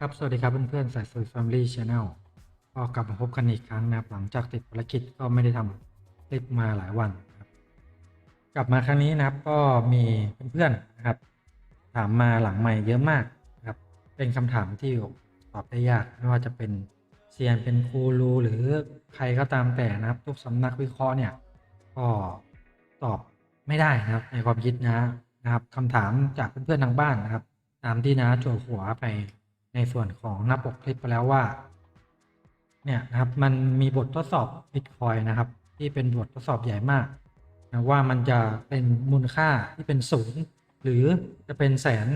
ครับ สวัสดีครับเพื่อนๆสายสุย Family Channel ก็กลับมาพบกันอีกครั้งนะครับหลังจากติดภารกิจก็ไม่ได้ทำคลิปมาหลายวันครับ กลับมาครั้งนี้นะครับก็มีเพื่อนๆนะครับ ถามมาหลังใหม่เยอะมากครับ เป็นคำถามที่ตอบได้ยากไม่ว่าจะเป็นเซียนเป็นครูรูหรือใครก็ตามแต่นะครับ ทุกสำนักวิเคราะห์เนี่ยก็ตอบไม่ได้นะครับ ในความคิดนะนะครับคำถามจากเพื่อนๆทางบ้านนะครับ ตามที่นะโจวหัวไป ในส่วนของหน้าปกคลิปไปแล้วว่า เนี่ยนะครับมันมีบททดสอบ Bitcoin นะครับ ที่เป็นบททดสอบใหญ่มากนะว่ามันจะเป็นมูลค่าที่เป็นศูนย์หรือจะเป็นแสน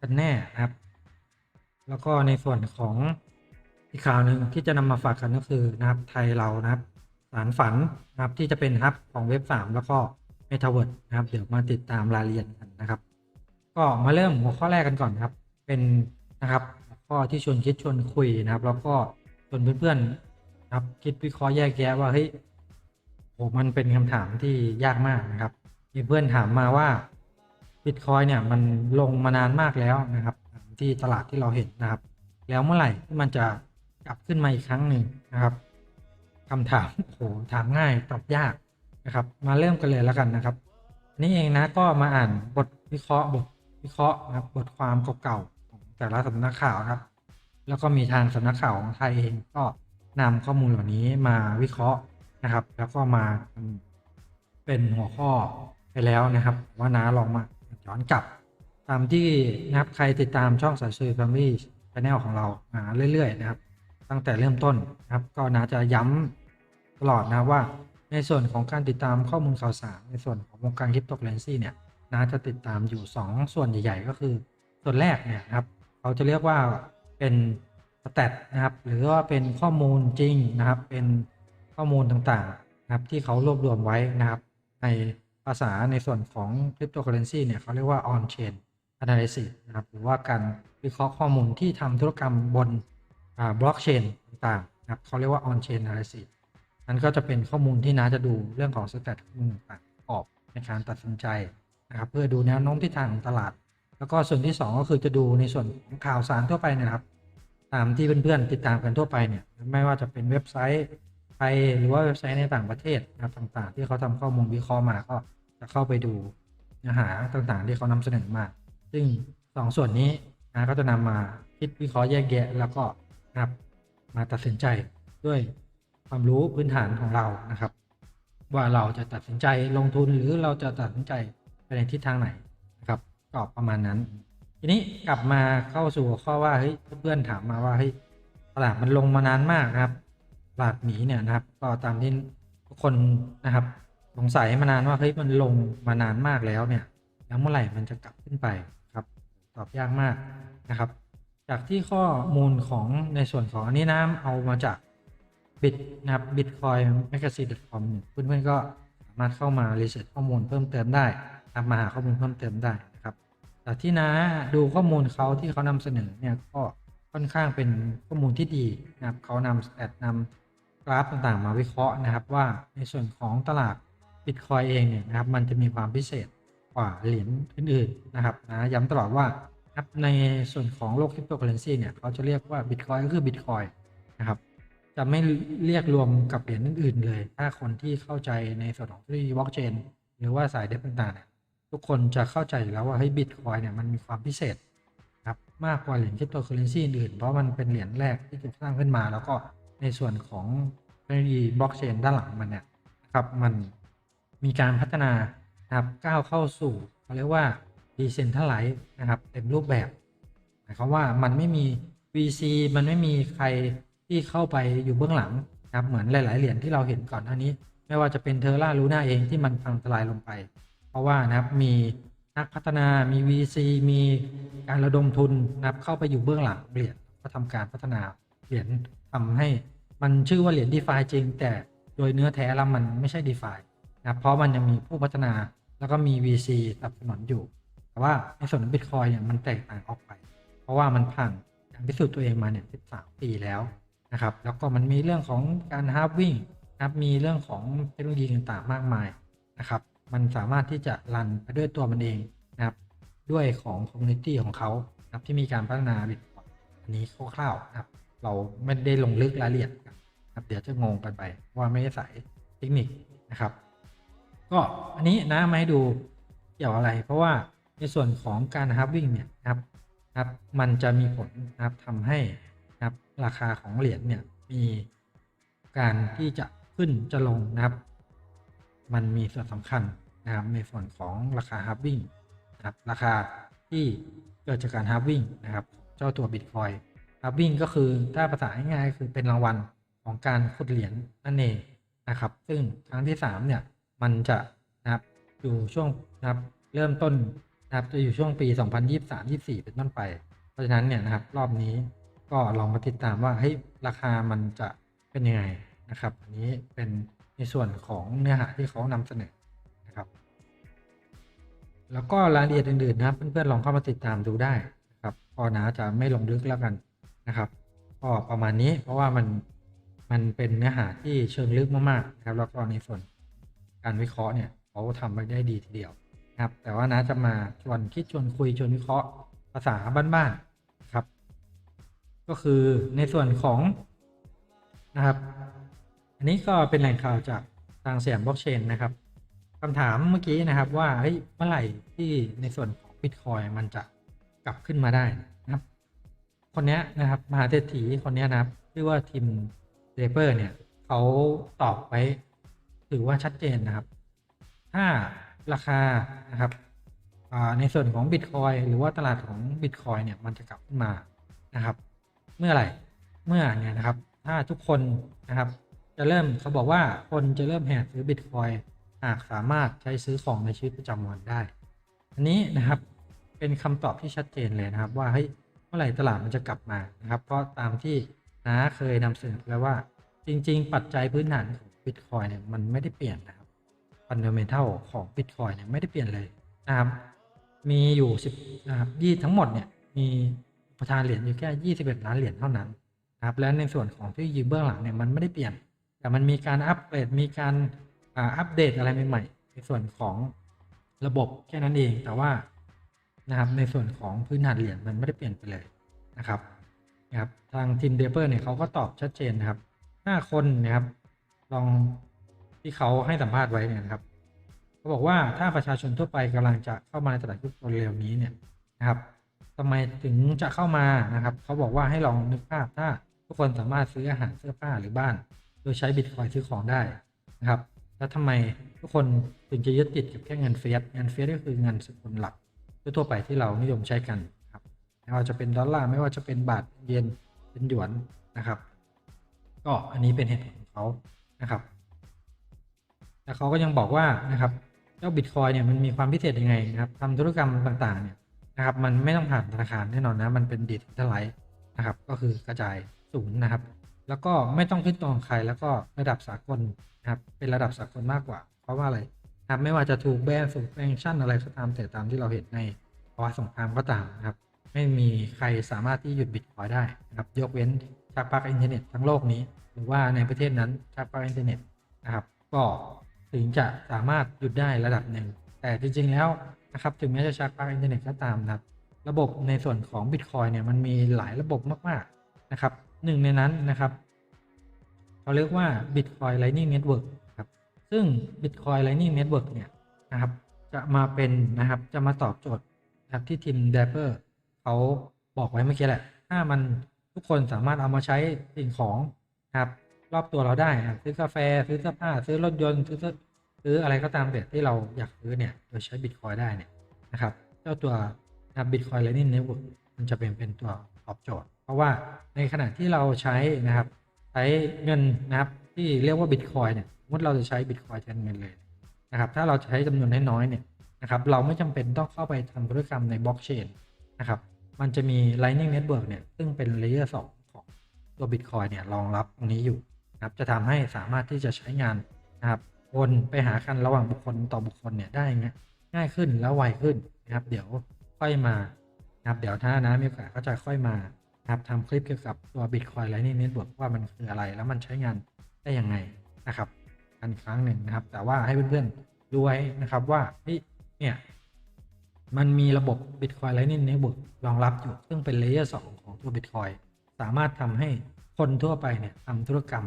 กันแน่นะครับ แล้วก็ในส่วนของอีกข่าวหนึ่งที่จะนำมาฝากกันก็คือนะครับไทยเรานะครับ สารฝันนะครับที่จะเป็นฮับของเว็บ 3 แล้วก็เมตาเวิร์ดนะครับ เดี๋ยวมาติดตามรายละเอียดกันนะครับ ก็มาเริ่มหัวข้อแรกกันก่อนนครับ เป็นนะครับ หัวข้อที่ชวนคิดชวนคุยนะครับ แล้วก็ชวนเพื่อนๆนะครับ คิดวิเคราะห์แยกแยะว่าเฮ้ยโหมันเป็นคำถามที่ยากมากนะครับ มีเพื่อนถามมาว่าบิตคอยเนี่ยมันลงมานานมากแล้วนะครับ ที่ตลาดที่เราเห็นนะครับ แล้วเมื่อไหร่ที่มันจะกลับขึ้นมาอีกครั้งหนึ่งนะครับคำถามโอ้โหถามง่ายตอบยากนะครับ มาเริ่มกันเลยแล้วกันนะครับนี่เองนะก็มาอ่านบทวิเคราะห์บทวิเคราะห์นะครับบทความเก่าๆ แต่ละสำนักข่าวครับ แล้วก็มีทางสำนักข่าวของไทยเองก็นำข้อมูลเหล่านี้มาวิเคราะห์นะครับ แล้วก็มาเป็นหัวข้อไปแล้วนะครับ ว่าน้าลองมาย้อนกลับ ตามที่นะครับใครติดตามช่องสายสื่อ Family Channel ของเรามาเรื่อยๆนะครับ ตั้งแต่เริ่มต้นนะครับ ก็น่าจะย้ำตลอดนะว่าในส่วนของการติดตามข้อมูลข่าวสารในส่วนของวงการคริปโตเคอเรนซีเนี่ยน่าจะติดตามอยู่ 2 ส่วนใหญ่ ๆ ก็คือส่วนแรกเนี่ยนะครับ เขาจะเรียกว่าเป็นสแตทนะครับ หรือว่าเป็นข้อมูลจริงนะครับ เป็นข้อมูลต่างๆนะครับ ที่เขารวบรวมไว้นะครับ ในภาษาในส่วนของคริปโตเคอเรนซีเนี่ยเขาเรียกว่า on chain analysis นะครับ หรือว่าการวิเคราะห์ข้อมูลที่ทำธุรกรรมบนบล็อกเชนต่างๆนะครับเขาเรียกว่า on chain analysis นั้นก็จะเป็นข้อมูลที่น้าจะดูเรื่องของสแตทต่างๆออกในการตัดสินใจนะครับ เพื่อดูแนวโน้มทิศทางของตลาด แล้วก็ส่วนที่ 2 ก็คือจะดูในส่วนของข่าวสารทั่วไปนะครับ ตามที่เพื่อนๆติดตามกันทั่วไปเนี่ย ไม่ว่าจะเป็นเว็บไซต์ไทยหรือว่าเว็บไซต์ในต่างประเทศนะครับต่างๆ ที่เขาทำข้อมูลวิเคราะห์มาก็จะเข้าไปดูเนื้อหาต่างๆ ที่เขานำเสนอมา ซึ่งสองส่วนนี้นะก็จะนำมาคิดวิเคราะห์แยกแยะ แล้วก็นะครับมาตัดสินใจด้วยความรู้พื้นฐานของเรานะครับ ว่าเราจะตัดสินใจลงทุนหรือเราจะตัดสินใจไปในทิศทางไหน นะครับประมาณนั้น ทีนี้กลับมาเข้าสู่ข้อว่าเฮ้ยเพื่อนถามมาว่าเฮ้ยตลาดมันลงมานานมากครับตลาดหมีเนี่ยนะครับ ก็ตามที่ทุกคนนะครับ สงสัยมานานว่าเฮ้ยมันลงมานานมากแล้วเนี่ย แล้วเมื่อไหร่มันจะกลับขึ้นไปครับ ตอบยากมากนะครับ จากที่ข้อมูลของในส่วนของอันนี้น้ำเอามาจากบิตนะครับ bitcoin magazine com เพื่อนๆก็สามารถเข้ามารีเสิร์ชข้อมูลเพิ่มเติมได้นะครับมาหาข้อมูลเพิ่มเติมได้นะ แต่ที่น้าดูข้อมูลเขาที่เขานำเสนอเนี่ยก็ค่อนข้างเป็นข้อมูลที่ดีนะครับเขานำแตทนำกราฟต่างๆ มาวิเคราะห์นะครับ ว่าในส่วนของตลาด Bitcoin เองเนี่ยนะครับ มันจะมีความพิเศษกว่าเหรียญอื่นๆนะครับนะย้ำตลอดว่าครับในส่วนของโลกคริปโตเคอเรนซีเนี่ยเขาจะเรียกว่า Bitcoin ก็คือ Bitcoin นะครับจะไม่เรียกรวมกับเหรียญอื่นๆเลย ถ้าคนที่เข้าใจในส่วนของที่บล็อกเชนหรือว่าสายเดฟต่างๆเนี่ย ทุกคนจะเข้าใจอยู่แล้วว่าเฮ้ยบิตคอยเนี่ยมันมีความพิเศษครับมากกว่าเหรียญคริปโตเคอเรนซีอื่นๆเพราะมันเป็นเหรียญแรกที่ถูกสร้างขึ้นมา แล้วก็ในส่วนของเทคโนโลยีบล็อกเชนด้านหลังมันเนี่ยครับมันมีการพัฒนานะครับก้าวเข้าสู่เขาเรียกว่า Decentralize นะครับเต็มรูปแบบหมายความว่ามันไม่มี VC มันไม่มีใครที่เข้าไปอยู่เบื้องหลังนะครับเหมือนหลาย ๆ เหรียญที่เราเห็นก่อนหน้านี้ ไม่ว่าจะเป็นเทอร่าลูน่าเองที่มันพังทลายลงไป ราะว่านะครับมีนักพัฒนามี VC มีการระดมทุนนะครับเข้าไปอยู่เบื้องหลังเหรียญก็ทำการพัฒนาเหรียญทำให้มันชื่อว่าเหรียญ DeFi จริง แต่โดยเนื้อแท้แล้วมันไม่ใช่ DeFi นะเพราะมันยังมีผู้พัฒนาแล้วก็มี VC สนับสนุนอยู่ แต่ว่าในส่วนของ Bitcoin เนี่ยมันแตกต่างออกไป เพราะว่ามันผ่านการพิสูจน์ตัวเองมาเนี่ย13 ปีแล้วนะครับ แล้วก็มันมีเรื่องของการฮาร์วิ่งนะครับมีเรื่องของเทคโนโลยีต่างๆมากมายนะครับ มันสามารถที่จะรันไปด้วยตัวมันเองนะครับด้วยของคอมมูนิตี้ของเขานะครับที่มีการพัฒนา Bitcoin อันนี้คร่าวๆนะครับ เราไม่ได้ลงลึกรายละเอียดนะครับเดี๋ยวจะงงกันไปว่าไม่ได้ใส่เทคนิคนะครับ ก็อันนี้นะมาให้ดูเกี่ยวอะไร เพราะว่าในส่วนของการฮับวิ่งเนี่ยนะครับนะครับมันจะมีผลนะครับทำให้นะครับราคาของเหรียญเนี่ยมีการที่จะขึ้นจะลงนะครับ มันมีส่วนสำคัญนะครับในส่วนของราคาฮับวิ่งนะครับราคาที่เกิดจากการฮับวิ่งนะครับเจ้าตัวบิตคอยฮับวิ่งก็คือถ้าภาษาง่ายๆคือเป็นรางวัลของการขุดเหรียญนั่นเองนะครับ ซึ่งครั้งที่3เนี่ยมันจะนะครับอยู่ช่วงนะครับเริ่มต้นนะครับจะอยู่ช่วงปี 2023-24 เป็นต้นไป เพราะฉะนั้นเนี่ยนะครับรอบนี้ก็ลองมาติดตามว่าเฮ้ยราคามันจะเป็นยังไงนะครับ อันนี้เป็น ในส่วนของเนื้อหาที่เขานำเสนอนะครับ แล้วก็รายละเอียดอื่นๆนะครับเพื่อนๆลองเข้ามาติดตามดูได้นะครับพอนะจะไม่ลงลึกแล้วกันนะครับก็ประมาณนี้เพราะว่ามันมันเป็นเนื้อหาที่เชิงลึกมากๆนะครับแล้วก็ในส่วนการวิเคราะห์เนี่ยเขาทำไปได้ดีทีเดียวนะครับ แต่ว่านะจะมาชวนคิดชวนคุยชวนวิเคราะห์ภาษาบ้านๆนะครับ ก็คือในส่วนของนะครับ อันนี้ก็เป็นแหล่งข่าวจากทางสียงบล็อกเชนนะครับคำถามเมื่อกี้นะครับว่าเฮ้ยเมื่อไหร่ที่ในส่วนของบิตคอยมันจะกลับขึ้นมาได้นะครับ คนนี้นะครับมหาเศรษฐีคนนี้นะครับชื่อว่าทีมเดเปอร์เนี่ยเขาตอบไว้ถือว่าชัดเจนนะครับ ถ้าราคานะครับในส่วนของบิตคอยหรือว่าตลาดของบิตคอยเนี่ยมันจะกลับขึ้นมานะครับ เมื่อไหร่เมื่อเนี่ยนะครับ ถ้าทุกคนนะครับ จะเริ่มเขาบอกว่าคนจะเริ่มแห่ซื้อบิตคอยหากสามารถใช้ซื้อของในชีวิตประจำวันได้ อันนี้นะครับเป็นคำตอบที่ชัดเจนเลยนะครับ ว่าเฮ้ยเมื่อไหร่ตลาดมันจะกลับมานะครับ เพราะตามที่น้าเคยนำเสนอแล้วว่าจริง ๆ ปัจจัยพื้นฐานของบิตคอยเนี่ยมันไม่ได้เปลี่ยนนะครับฟันเดเมทัลของบิตคอยเนี่ยไม่ได้เปลี่ยนเลยนะครับมีอยู่สิบนะครับยี่ทั้งหมดเนี่ยมีประธานเหรียญอยู่แค่ยี่สิบเอ็ดล้านเหรียญเท่านั้นนะครับและในส่วนของที่ยืมเบื้องหลังเนี่ยมันไม่ได้เปลี่ยน แต่มันมีการอัปเกรดมีการอัปเดตอะไรใหม่ๆในส่วนของระบบแค่นั้นเองแต่ว่านะครับในส่วนของพื้นฐานเหรียญมันไม่ได้เปลี่ยนไปเลยนะครับนะครับทางทีมเดเปอร์เนี่ยเขาก็ตอบชัดเจนนะครับห้าคนนะครับ ลองที่เขาให้สัมภาษณ์ไว้เนี่ยนะครับเขาบอกว่าถ้าประชาชนทั่วไปกำลังจะเข้ามาในตลาดคริปโตเร็วนี้เนี่ยนะครับทำไมถึงจะเข้ามานะครับ เขาบอกว่าให้ลองนึกภาพถ้าทุกคนสามารถซื้ออาหารเสื้อผ้าหรือบ้าน ดยใช้บิตคอยซื้อของได้นะครับ แล้วทำไมทุกคนถึงจะยึดติดกับแค่เงินเฟียสเงินเฟียสก็คือเงินสกุลหลักทั่วไปที่เรานิยมใช้กันครับไม่ว่าจะเป็นดอลลาร์ไม่ว่าจะเป็นบาทเยนเป็นหยวนนะครับ ก็อันนี้เป็นเหตุผลของเขานะครับแต่เขาก็ยังบอกว่านะครับเจ้าบิตคอยเนี่ยมันมีความพิเศษยังไงนะครับทำธุรกรรมต่างๆเนี่ยนะครับ มันไม่ต้องผ่านธนาคารแน่นอนนะ มันเป็นดิจิทัลไลท์นะครับ ก็คือกระจายศูนย์นะครับ แล้วก็ไม่ต้องขึ้นตัวของใครแล้วก็ระดับสากลนะครับเป็นระดับสากลมากกว่า เพราะว่าอะไรนะครับไม่ว่าจะถูกแบนสูกแบงชั่นอะไรก็ตามแต่ตามที่เราเห็นในภาวะสงครามก็ตามนะครับ ไม่มีใครสามารถที่หยุดบิตคอยได้นะครับยกเว้นชาปาร์กอินเทอร์เน็ตทั้งโลกนี้ หรือว่าในประเทศนั้นชาปาร์กอินเทอร์เน็ตนะครับ ก็ถึงจะสามารถหยุดได้ระดับหนึ่ง แต่จริง ๆ แล้วนะครับถึงแม้จะชาปาร์กอินเทอร์เน็ตก็ตามนะครับ ระบบในส่วนของ Bitcoin เนี่ยมันมีหลายระบบมากๆนะครับ หนึ่งในนั้นนะครับเขาเรียกว่า Bitcoin Lightning Network ครับซึ่ง Bitcoin Lightning Network เนี่ยนะครับ จะมาเป็นนะครับจะมาตอบโจทย์นะครับที่ทีม d a p p e r เขาบอกไว้เมื่อกี้แหละ ถ้ามันทุกคนสามารถเอามาใช้สิ่งของนะครับ รอบตัวเราได้นะซื้อกาแฟซื้อเสื้อผ้า ซื้อรถยนต์ ซื้อซื้ออะไรก็ตามแต่ที่เราอยากซื้อเนี่ยโดยใช้ Bitcoin ได้เนี่ยนะครับ เจ้าตัวบ Bitcoin Lightning Network มันจะเป็นเป็นตัว ตอบโจทย์ เพราะว่าในขณะที่เราใช้นะครับใช้เงินนะครับที่เรียกว่า Bitcoin เนี่ยสมมติเราจะใช้ Bitcoin แทนเงินเลยนะครับถ้าเราใช้จำนวนน้อยๆเนี่ยนะครับเราไม่จำเป็นต้องเข้าไปทำธุรกรรมในบล็อกเชนนะครับมันจะมี Lightning Network เนี่ยซึ่งเป็นเลเยอร์2ของตัว Bitcoin เนี่ยรองรับตรงนี้อยู่นะครับจะทำให้สามารถที่จะใช้งานนะครับโอนไปหากันระหว่างบุคคลต่อบุคคลเนี่ยได้ง่ายขึ้นแล้วไวขึ้นนะครับ เดี๋ยวค่อยมา นะครับเดี๋ยวถ้านะมีโอกาสก็จะค่อยมานะครับทำคลิปเกี่ยวกับตัว Bitcoin Lightning Network ว่ามันคืออะไรแล้วมันใช้งานได้ยังไงนะครับกันครั้งหนึ่งนะครับ แต่ว่าให้เพื่อนๆดูไว้นะครับว่าเฮ้ยเนี่ยมันมีระบบ Bitcoin Lightning Network รองรับอยู่ ซึ่งเป็นเลเยอร์2ของตัว Bitcoin สามารถทำให้คนทั่วไปเนี่ยทำธุรกรรม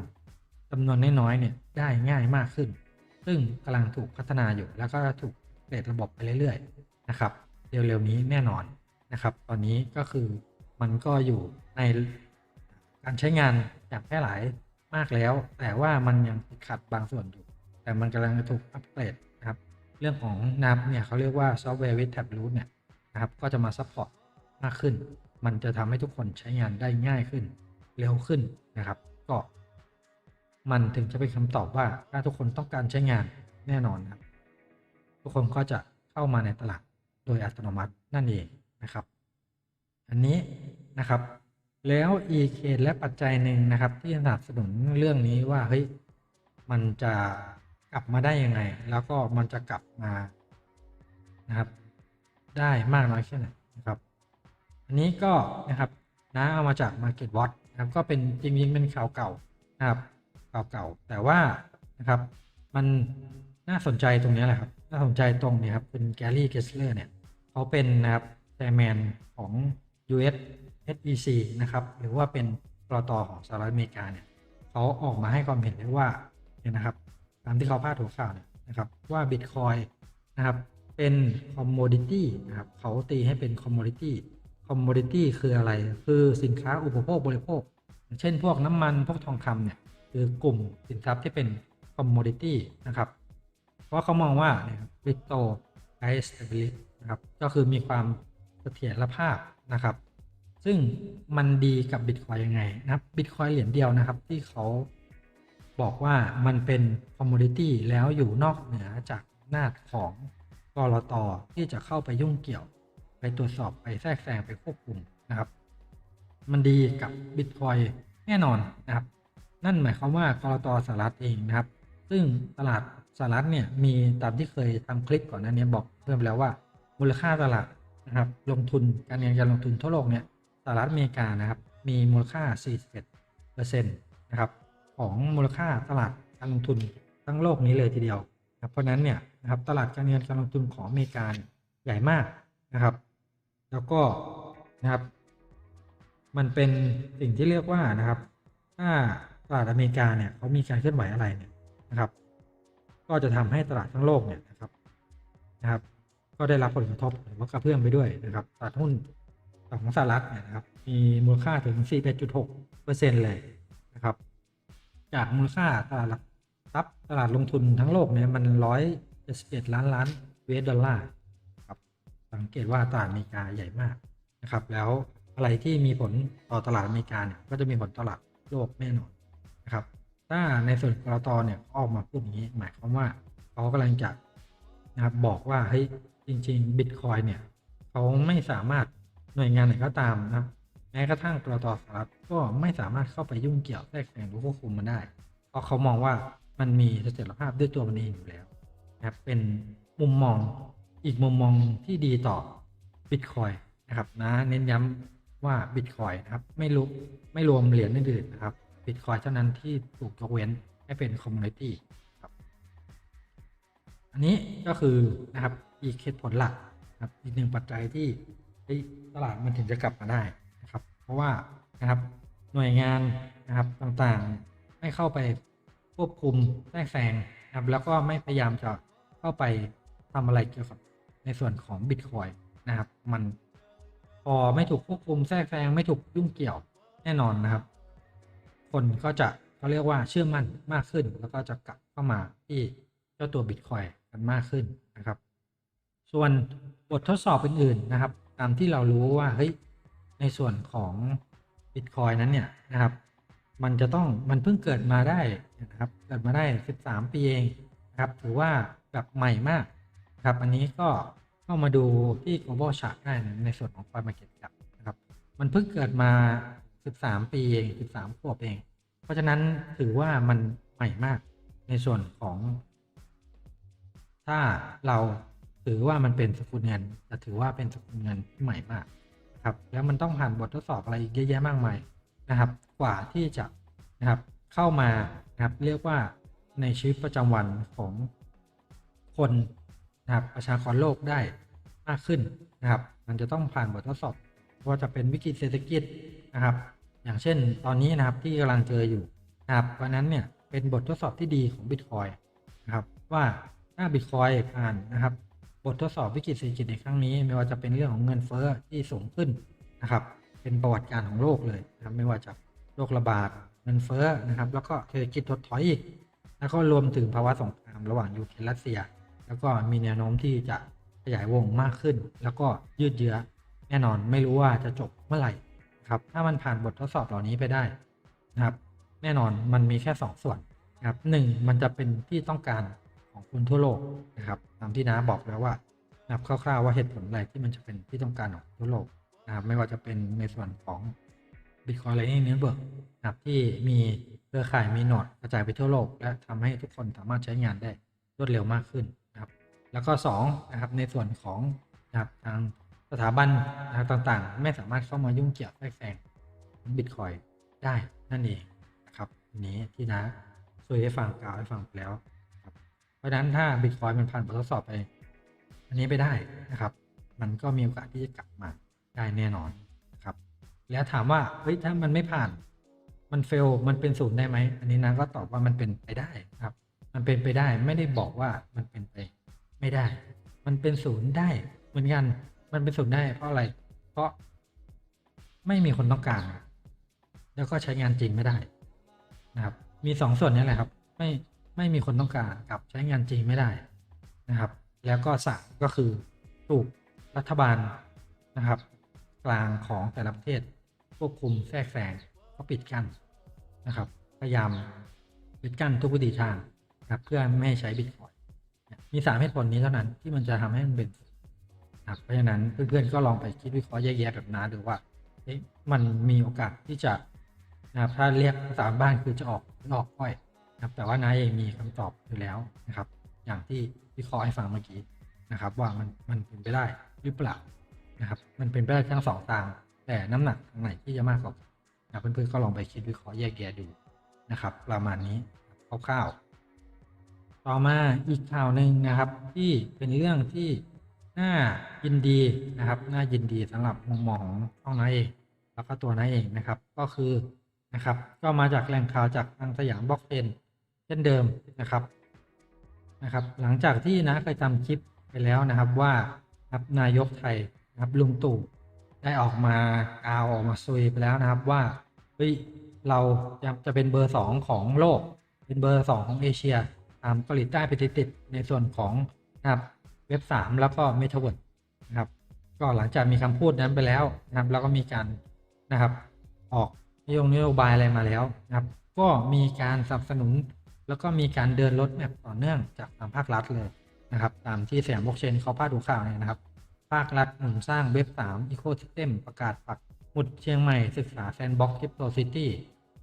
จำนวนน้อยๆเนี่ยได้ง่ายมากขึ้น ซึ่งกำลังถูกพัฒนาอยู่แล้วก็ถูกเปลี่ยนระบบไปเรื่อยๆนะครับ เร็วๆนี้แน่นอน นะครับ ตอนนี้ก็คือมันก็อยู่ในการใช้งานอย่างแพร่หลายมากแล้ว แต่ว่ามันยังติดขัดบางส่วนอยู่ แต่มันกำลังจะถูกอัปเกรดนะครับ เรื่องของนับเนี่ยเขาเรียกว่าซอฟต์แวร์วิดแท็บรูทเนี่ยนะครับก็จะมาซัพพอร์ตมากขึ้น มันจะทำให้ทุกคนใช้งานได้ง่ายขึ้น เร็วขึ้นนะครับ ก็ มันถึงจะเป็นคำตอบว่าถ้าทุกคนต้องการใช้งานแน่นอนครับ ทุกคนก็จะเข้ามาในตลาดโดยอัตโนมัตินั่นเอง นะครับ อันนี้นะครับแล้วอีกเหตุและปัจจัยหนึ่งนะครับ ที่สนับสนุนเรื่องนี้ว่าเฮ้ยมันจะกลับมาได้ยังไง แล้วก็มันจะกลับมานะครับ ได้มากน้อยแค่ไหนนะครับ อันนี้ก็นะครับนะเอามาจาก Market Watch นะครับก็เป็นจริงๆเป็นข่าวเก่านะครับข่าวเก่าแต่ว่านะครับมันน่าสนใจตรงนี้แหละครับน่าสนใจตรงนี้ครับคุณแกรี่เกสเลอร์เนี่ยเขาเป็นนะครับ แชร์แมนของ US SEC นะครับ หรือว่าเป็นปตทของสหรัฐอเมริกาเนี่ยเขาออกมาให้ความเห็นเลยว่าเนี่ยนะครับ ตามที่เขาพาดหัวข่าวนะครับ ว่าบิตคอยนะครับ เป็นคอมม o ดิตี้นะครับเขาตีให้เป็นคอมม o ดิตี้คอมม o ดิตี้คืออะไร คือสินค้าอุปโภคบริโภค เช่นพวกน้ำมันพวกทองคำเนี่ยคือกลุ่มสินทรัพย์ที่เป็นคอมม o ดิตี้นะครับ เพราะเขามองว่าเนี่ยบิตโตไ i ส t a b i l i t y นะครับก็คือมีความ เสถียรภาพนะครับ ซึ่งมันดีกับบิตคอยยังไงนะครับบิตคอยเหรียญเดียวนะครับที่เขาบอกว่ามันเป็นคอมมูนิตี้แล้วอยู่นอกเหนือจากหน้าของกรตที่จะเข้าไปยุ่งเกี่ยว ไปตรวจสอบไปแทรกแซงไปควบคุมนะครับ มันดีกับบิตคอยแน่นอนนะครับ นั่นหมายความว่ากรตสหรัฐเองนะครับ ซึ่งตลาดสหรัฐเนี่ยมีตามที่เคยทำคลิปก่อนหน้านี้บอกเพิ่มแล้วว่ามูลค่าตลาด นะครับ ลงทุนการเงินการลงทุนทั่วโลกเนี่ยสหรัฐอเมริกานะครับมีมูลค่า 41%นะครับของมูลค่าตลาดการลงทุนทั้งโลกนี้เลยทีเดียวนะเพราะนั้นเนี่ยนะครับตลาดการเงินการลงทุนของอเมริกาใหญ่มากนะครับ แล้วก็นะครับ มันเป็นสิ่งที่เรียกว่านะครับ ถ้าตลาดอเมริกาเนี่ยเขามีการเคลื่อนไหวอะไรเนี่ยนะครับ ก็จะทำให้ตลาดทั้งโลกเนี่ยนะครับนะครับ ก็ได้รับผลกระทบหรือว่ากระเพื่อมไปด้วยนะครับตลาดหุ้นของสหรัฐนะครับ มีมูลค่าถึง 41.6%เลยนะครับ จากมูลค่าตลาดหลักทรัพย์ตลาดลงทุนทั้งโลกเนี่ยมันร้อยเจ็ดสิบเอ็ดล้านล้านเวสดอลลาร์ครับสังเกตว่าตลาดอเมริกาใหญ่มากนะครับ แล้วอะไรที่มีผลต่อตลาดอเมริกาเนี่ยก็จะมีผลต่อตลาดโลกแน่นอนนะครับ ถ้าในส่วนกรตเนี่ยออกมาพูดอย่างนี้ หมายความว่าเขากำลังจะนะครับบอกว่าเฮ้ย จริงๆบิตคอยเนี่ยเขาไม่สามารถหน่วยงานไหนก็ตามนะครับ แม้กระทั่งกรตสหรัฐก็ไม่สามารถเข้าไปยุ่งเกี่ยวแทรกแซงหรือควบคุมมันได้ เพราะเขามองว่ามันมีเสถียรภาพด้วยตัวมันเองอยู่แล้วนะครับเป็นมุมมองอีกมุมมองที่ดีต่อบิตคอยนะครับนะเน้นย้ำว่าบิตคอยนะครับไม่รู้ไม่รวมเหรียญอื่นๆนะครับบิตคอยเท่านั้นที่ถูกยกเว้นให้เป็นคอมมูนิตี้ครับอันนี้ก็คือนะครับ อีกเหตุผลหลักครับอีกหนึ่งปัจจัยที่ตลาดมันถึงจะกลับมาได้นะครับ เพราะว่านะครับหน่วยงานนะครับต่างๆไม่เข้าไปควบคุมแทรกแซงนะครับแล้วก็ไม่พยายามจะเข้าไปทำอะไรเกี่ยวกับในส่วนของบิตคอยนะครับ มันพอไม่ถูกควบคุมแทรกแซงไม่ถูกยุ่งเกี่ยวแน่นอนนะครับ คนก็จะเขาเรียกว่าเชื่อมั่นมากขึ้น แล้วก็จะกลับเข้ามาที่เจ้าตัวบิตคอยกันมากขึ้นนะครับ ส่วนบททดสอบอื่นๆนะครับ ตามที่เรารู้ว่าเฮ้ยในส่วนของ Bitcoin นั้นเนี่ยนะครับ มันจะต้องมันเพิ่งเกิดมาได้นะครับเกิดมาได้ 13 ปีเองนะครับถือว่าแบบใหม่มากครับอันนี้ก็เข้ามาดูที่ global chart ได้นะในส่วนของ coin market cap นะครับ มันเพิ่งเกิดมา 13 ปีเอง13ขวบเอง เพราะฉะนั้นถือว่ามันใหม่มากในส่วนของ ถ้าเรา ถือว่ามันเป็นสกุลเงินจะถือว่าเป็นสกุลเงินที่ใหม่มากนะครับแล้วมันต้องผ่านบททดสอบอะไรเยอะแยะมากมายนะครับ กว่าที่จะนะครับเข้ามานะครับเรียกว่าในชีวิตประจำวันของคนนะครับประชากรโลกได้มากขึ้นนะครับ มันจะต้องผ่านบททดสอบว่าจะเป็นวิกฤตเศรษฐกิจนะครับ อย่างเช่นตอนนี้นะครับที่กำลังเจออยู่นะครับเพราะนั้นเนี่ยเป็นบททดสอบที่ดีของ Bitcoin นะครับว่าถ้า Bitcoin ผ่านนะครับ ททดสอบวิกฤตเศรษฐกิจในครั้งนี้ ไม่ว่าจะเป็นเรื่องของเงินเฟ้อที่สูงขึ้นนะครับ เป็นประวัติการของโลกเลยนะครับไม่ว่าจะโรคระบาดเงินเฟ้อนะครับ แล้วก็เศรษฐกิจถดถอยอีก แล้วก็รวมถึงภาวะสงครามระหว่างยูเครนรัสเซีย แล้วก็มีแนวโน้มที่จะขยายวงมากขึ้น แล้วก็ยืดเยื้อแน่นอนไม่รู้ว่าจะจบเมื่อไหร่ครับถ้ามันผ่านบททดสอบเหล่านี้ไปได้นะครับ แน่นอนมันมีแค่ 2ส่วนนะครับหนึ่งมันจะเป็นที่ต้องการ ของคนทั่วโลกนะครับตามที่น้าบอกแล้วว่านะครับคร่าวๆว่าเหตุผลอะไรที่มันจะเป็นที่ต้องการของทั่วโลกนะครับไม่ว่าจะเป็นในส่วนของ Bitcoin Lightning Network นะครับที่มีเครือข่ายมีโนดกระจายไปทั่วโลก และทำให้ทุกคนสามารถใช้งานได้รวดเร็วมากขึ้นนะครับแล้วก็2นะครับในส่วนของนะครับทางสถาบันนะครับต่างๆ ไม่สามารถเข้ามายุ่งเกี่ยวแทรกแซงบิตคอยได้นั่นเองนะครับนี้ที่นะคุยให้ฟังกล่าวให้ฟังไปแล้ว เพราะฉะนั้นถ้าบิตคอยมันผ่านบททดสอบไป อันนี้ไปได้นะครับ มันก็มีโอกาสที่จะกลับมาได้แน่นอนนะครับ แล้วถามว่าเฮ้ยถ้ามันไม่ผ่านมันเฟลมันเป็นศูนย์ได้ไหม อันนี้นะก็ตอบว่ามันเป็นไปได้ครับ มันเป็นไปได้ไม่ได้บอกว่ามันเป็นไปไม่ได้ มันเป็นศูนย์ได้เหมือนกัน มันเป็นศูนย์ได้เพราะอะไร เพราะไม่มีคนต้องการ แล้วก็ใช้งานจริงไม่ได้นะครับ มีสองส่วนนี้แหละครับ ไม่ ไม่มีคนต้องการกับใช้งานจริงไม่ได้นะครับ แล้วก็สามก็คือถูกรัฐบาลนะครับ กลางของแต่ละประเทศควบคุมแทรกแซงเขาปิดกั้นนะครับ พยายามปิดกั้นทุกวิธีทางนะครับเพื่อไม่ให้ใช้บิตคอยมีสามเหตุผลนี้เท่านั้นที่มันจะทำให้มันเป็นนะครับเพราะฉะนั้นเพื่อนๆก็ลองไปคิดวิเคราะห์แยกแยะแบบน้าดูว่ามันมีโอกาสที่จะนะครับถ้าเรียกภาษาบ้านคือจะออกออกก้อย นะครับแต่ว่าน้าเองมีคำตอบอยู่แล้วนะครับ อย่างที่วิเคราะห์ให้ฟังเมื่อกี้นะครับ ว่ามันมันเป็นไปได้หรือเปล่านะครับ มันเป็นไปได้ทั้งสองทาง แต่น้ำหนักทางไหนที่จะมากกว่านะเพื่อนๆก็ลองไปคิดวิเคราะห์แยกแยะดูนะครับ ประมาณนี้คร่าวๆต่อมาอีกข่าวหนึ่งนะครับ ที่เป็นเรื่องที่น่ายินดีนะครับน่ายินดีสำหรับมุมมองของช่องนายเองแล้วก็ตัวนายเองนะครับ ก็คือนะครับ ก็มาจากแหล่งข่าวจากทางสยามบล็อกเชน เช่นเดิมนะครับนะครับ หลังจากที่นะเคยทำคลิปไปแล้วนะครับว่าครับนายกไทยนะครับลุงตู่ได้ออกมากล่าวออกมาซุยไปแล้วนะครับว่าเฮ้ยเราจะจะเป็นเบอร์สองของโลก เป็นเบอร์สองของเอเชียตามเกาหลีใต้ไปติดๆในส่วนของนะครับเว็บสามแล้วก็เมตาเวิร์ดนะครับก็หลังจากมีคำพูดนั้นไปแล้วนะครับ แล้วก็มีการนะครับ ออกโยงนโยบายอะไรมาแล้วนะครับ ก็มีการสนับสนุน แล้วก็มีการเดินรถแมพต่อเนื่องจากทางภาครัฐเลยนะครับ ตามที่สยามบล็อกเชนเขาพาดหัวข่าวเนี่ยนะครับ ภาครัฐหนุนสร้างเว็บ3 Ecosystem ประกาศปักหมุดเชียงใหม่ศึกษาแซนบ็อกซ์คริปโตซิตี้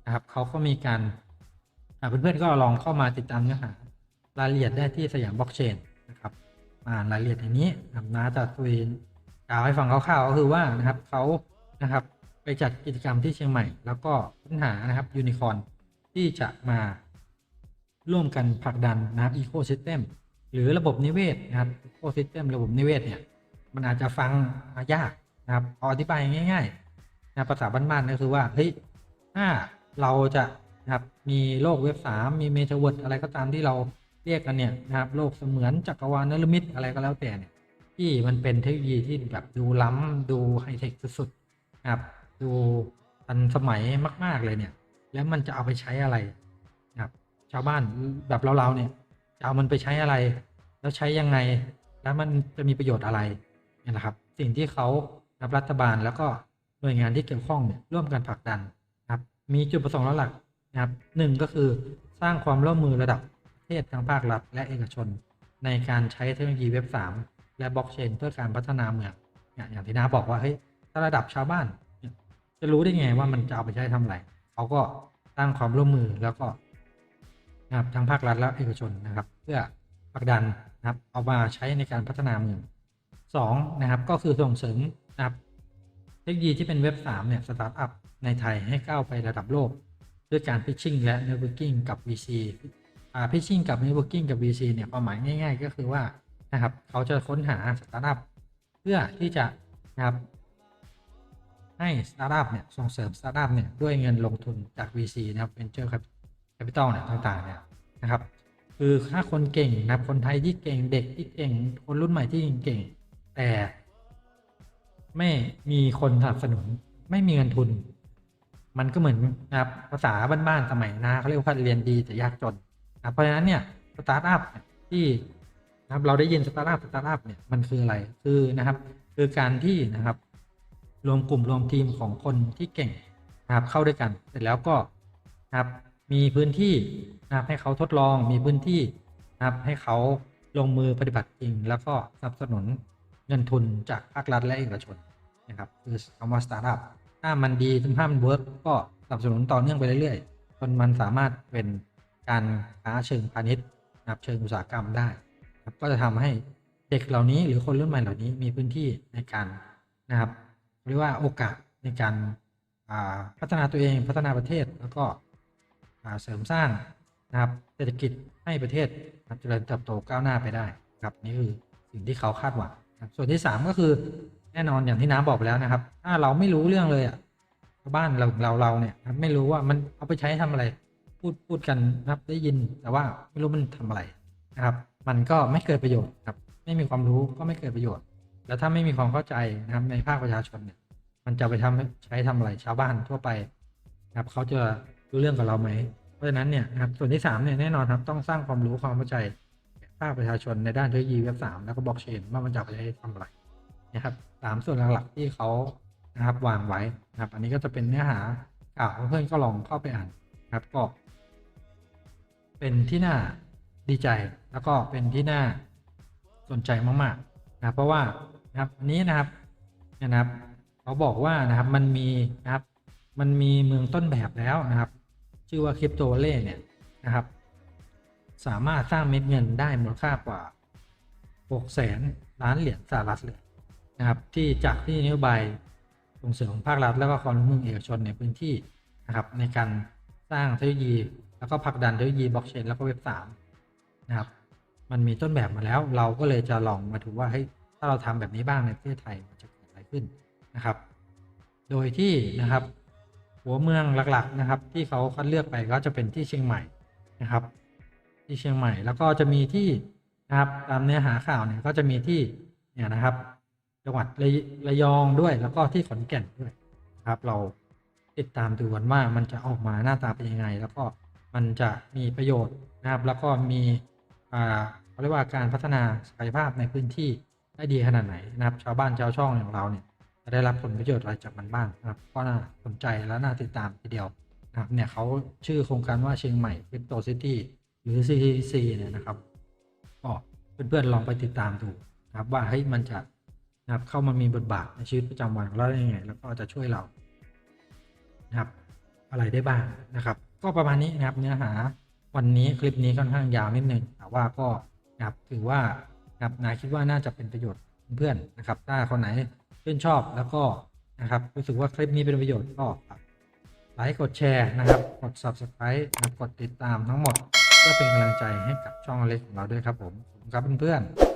นะครับเขาก็มีการอ่าเพื่อนๆก็ลองเข้ามาติดตามเนื้อหารายละเอียดได้ที่สยามบล็อกเชนนะครับอ่านรายละเอียดในนี้นะครับนาจะคุยกล่าวให้ฟังคร่าวๆก็คือว่านะครับเขานะครับไปจัดกิจกรรมที่เชียงใหม่ แล้วก็ค้นหานะครับยูนิคอนที่จะมา ร่วมกันผลักดันนะครับอีโคซิสเต็มหรือระบบนิเวศนะครับอีโคซิสเต็มระบบนิเวศเนี่ยมันอาจจะฟังยากนะครับอธิบายง่ายๆนะภาษาบ้านๆก็คือว่าเฮ้ยถ้าเราจะนะครับมีโลกเว็บสามมีเมตาเวิร์ดอะไรก็ตามที่เราเรียกกันเนี่ยนะครับโลกเสมือนจักรวาลนลมิตอะไรก็แล้วแต่เนี่ยที่มันเป็นเทคโนโลยีที่แบบดูล้ำดูไฮเทคสุดๆนะครับดูทันสมัยมาก ๆเลยเนี่ย แล้วมันจะเอาไปใช้อะไร ชาวบ้านแบบเราๆเนี่ยจะเอามันไปใช้อะไร แล้วใช้ยังไง แล้วมันจะมีประโยชน์อะไรเนี่ยนะครับ สิ่งที่เขารับรัฐบาลแล้วก็หน่วยงานที่เกี่ยวข้องเนี่ยร่วมกันผลักดันครับ มีจุดประสงค์หลักนะครับหนึ่งก็คือสร้างความร่วมมือระดับประเทศทั้งภาครัฐและเอกชน ในการใช้เทคโนโลยีเว็บ 3 และบล็อกเชนเพื่อการพัฒนาเมืองเนี่ยอย่างที่น้าบอกว่าเฮ้ยถ้าระดับชาวบ้าน จะรู้ได้ไงว่ามันจะเอาไปใช้ทำอะไรเขาก็สร้างความร่วมมือแล้วก็ นะครับทั้งภาครัฐและเอกชนนะครับ เพื่อผลักดันนะครับเอามาใช้ในการพัฒนาเมืองสองนะครับก็คือส่งเสริมนะครับเทคโนโลยีที่เป็นเว็บ3เนี่ยสตาร์ทอัพในไทยให้ก้าวไประดับโลก ด้วยการพิชชิ่งและเน็ตเวิร์กิ่งกับ VC อ่าพิชชิ่งกับเน็ตเวิร์กิ่งกับ VC เนี่ยความหมายง่าย ๆ ก็คือว่านะครับเขาจะค้นหาสตาร์ทอัพเพื่อที่จะนะครับให้สตาร์ทอัพเนี่ยส่งเสริมสตาร์ทอัพเนี่ยด้วยเงินลงทุนจาก VC นะครับ Venture Capital แคปิตอลเนี่ยต่างๆเนี่ยนะครับ คือถ้าคนเก่งนะครับคนไทยที่เก่งเด็กที่เก่งคนรุ่นใหม่ที่เก่ง แต่ไม่มีคนสนับสนุนไม่มีเงินทุน มันก็เหมือนนะครับภาษาบ้านๆสมัยนะเขาเรียกว่าเรียนดีแต่ยากจนนะเพราะฉะนั้นเนี่ยสตาร์ทอัพที่นะครับเราได้ยินสตาร์ทอัพสตาร์ทอัพเนี่ยมันคืออะไรคือนะครับ คือการที่นะครับ รวมกลุ่มรวมทีมของคนที่เก่งนะครับเข้าด้วยกัน เสร็จแล้วก็นะครับ มีพื้นที่นะครับให้เขาทดลอง มีพื้นที่นะครับให้เขาลงมือปฏิบัติจริง แล้วก็สนับสนุนเงินทุนจากภาครัฐและเอกชนนะครับคือคำว่าสตาร์ทอัพถ้ามันดีถ้ามันเวิร์กก็สนับสนุนต่อเนื่องไปเรื่อยๆจนมันสามารถเป็นการค้าเชิงพาณิชย์นะครับเชิงอุตสาหกรรมได้ครับก็จะทำให้เด็กเหล่านี้หรือคนรุ่นใหม่เหล่านี้มีพื้นที่ในการนะครับเรียกว่าโอกาสในการพัฒนาตัวเองพัฒนาประเทศแล้วก็ เสริมสร้างนะครับเศรษฐกิจให้ประเทศนะเจริญเติบโตก้าวหน้าไปได้ครับนี่คือสิ่งที่เขาคาดหวังนะครับส่วนที่ 3 ก็คือแน่นอนอย่างที่น้ำบอกไปแล้วนะครับ ถ้าเราไม่รู้เรื่องเลยอะบ้านเราเราเราเนี่ยไม่รู้ว่ามันเอาไปใช้ทำอะไร พูดพูดกันนะครับได้ยินแต่ว่าไม่รู้มันทำอะไรนะครับ มันก็ไม่เกิดประโยชน์ครับ ไม่มีความรู้ก็ไม่เกิดประโยชน์ แล้วถ้าไม่มีความเข้าใจนะครับในภาคประชาชนเนี่ยมันจะไปทำใช้ทำอะไรชาวบ้านทั่วไปนะครับเขาจะ รู้เรื่องกับเราไหม เพราะฉะนั้นเนี่ยนะครับส่วนที่3เนี่ยแน่นอนครับต้องสร้างความรู้ความเข้าใจแก่ภาคประชาชนในด้านเทคโนโลยีเว็บสามแล้วก็บล็อกเชนว่ามันจะไปใช้ทำอะไรนะครับสามส่วนหลักๆที่เขานะครับวางไว้นะครับ อันนี้ก็จะเป็นเนื้อหาอ่าเพื่อนก็ลองเข้าไปอ่านนะครับก็ เป็นที่น่าดีใจแล้วก็เป็นที่น่าสนใจมากๆนะเพราะว่านะครับอันนี้นะครับนะครับ เขาบอกว่านะครับมันมีนะครับ มันมีเมืองต้นแบบแล้วนะครับ ชื่อว่าคริปโตเล่เนี่ยนะครับ สามารถสร้างเม็ดเงินได้มูลค่ากว่า 6 แสนล้านเหรียญสหรัฐเลยนะครับ ที่จากที่นโยบายส่งเสริมของภาครัฐ แล้วก็ความร่วมมือเอกชนในพื้นที่นะครับในการสร้างเทคโนโลยี แล้วก็ผลักดันเทคโนโลยีบล็อกเชนแล้วก็เว็บสามนะครับ มันมีต้นแบบมาแล้ว เราก็เลยจะลองมาดูว่าเฮ้ถ้าเราทำแบบนี้บ้างในประเทศไทยมันจะเกิดอะไรขึ้นนะครับ โดยที่นะครับ หัวเมืองหลักๆนะครับ ที่เขาคัดเลือกไปก็จะเป็นที่เชียงใหม่นะครับ ที่เชียงใหม่แล้วก็จะมีที่นะครับตามเนื้อหาข่าวเนี่ยก็จะมีที่เนี่ยนะครับ จังหวัดระระยองด้วย แล้วก็ที่ขอนแก่นด้วยนะครับ เราติดตามดูกันว่ามันจะออกมาหน้าตาเป็นยังไง แล้วก็มันจะมีประโยชน์นะครับ แล้วก็มีอ่าเขาเรียกว่าการพัฒนาศักยภาพในพื้นที่ได้ดีขนาดไหนนะครับ ชาวบ้านชาวช่องอย่างเราเนี่ย ได้รับผลประโยชน์อะไรจากมันบ้างนะครับก็น่าสนใจและน่าติดตามทีเดียวนะครับเนี่ยเขาชื่อโครงการว่าเชียงใหม่ Crypto City หรือ CCC เนี่ยนะครับก็เพื่อนๆลองไปติดตามดูนะครับว่าเฮ้ยมันจะนะครับเข้ามามีบทบาทในชีวิตประจำวันของเราได้ยังไง แล้วก็จะช่วยเรานะครับอะไรได้บ้างนะครับ ก็ประมาณนี้นะครับเนื้อหาวันนี้คลิปนี้ค่อนข้างยาวนิดนึงแต่ว่าก็นะครับถือว่านะครับนายคิดว่าน่าจะเป็นประโยชน์เพื่อนนะครับ ถ้าคนไหน ชื่นชอบแล้วก็นะครับรู้สึกว่าคลิปนี้เป็นประโยชน์ก็ไลค์กดแชร์นะครับ กด subscribe นะครับกดติดตามทั้งหมดเพื่อเป็นกำลังใจให้กับช่องเล็กของเราด้วยครับผมขอบคุณครับเพื่อนๆ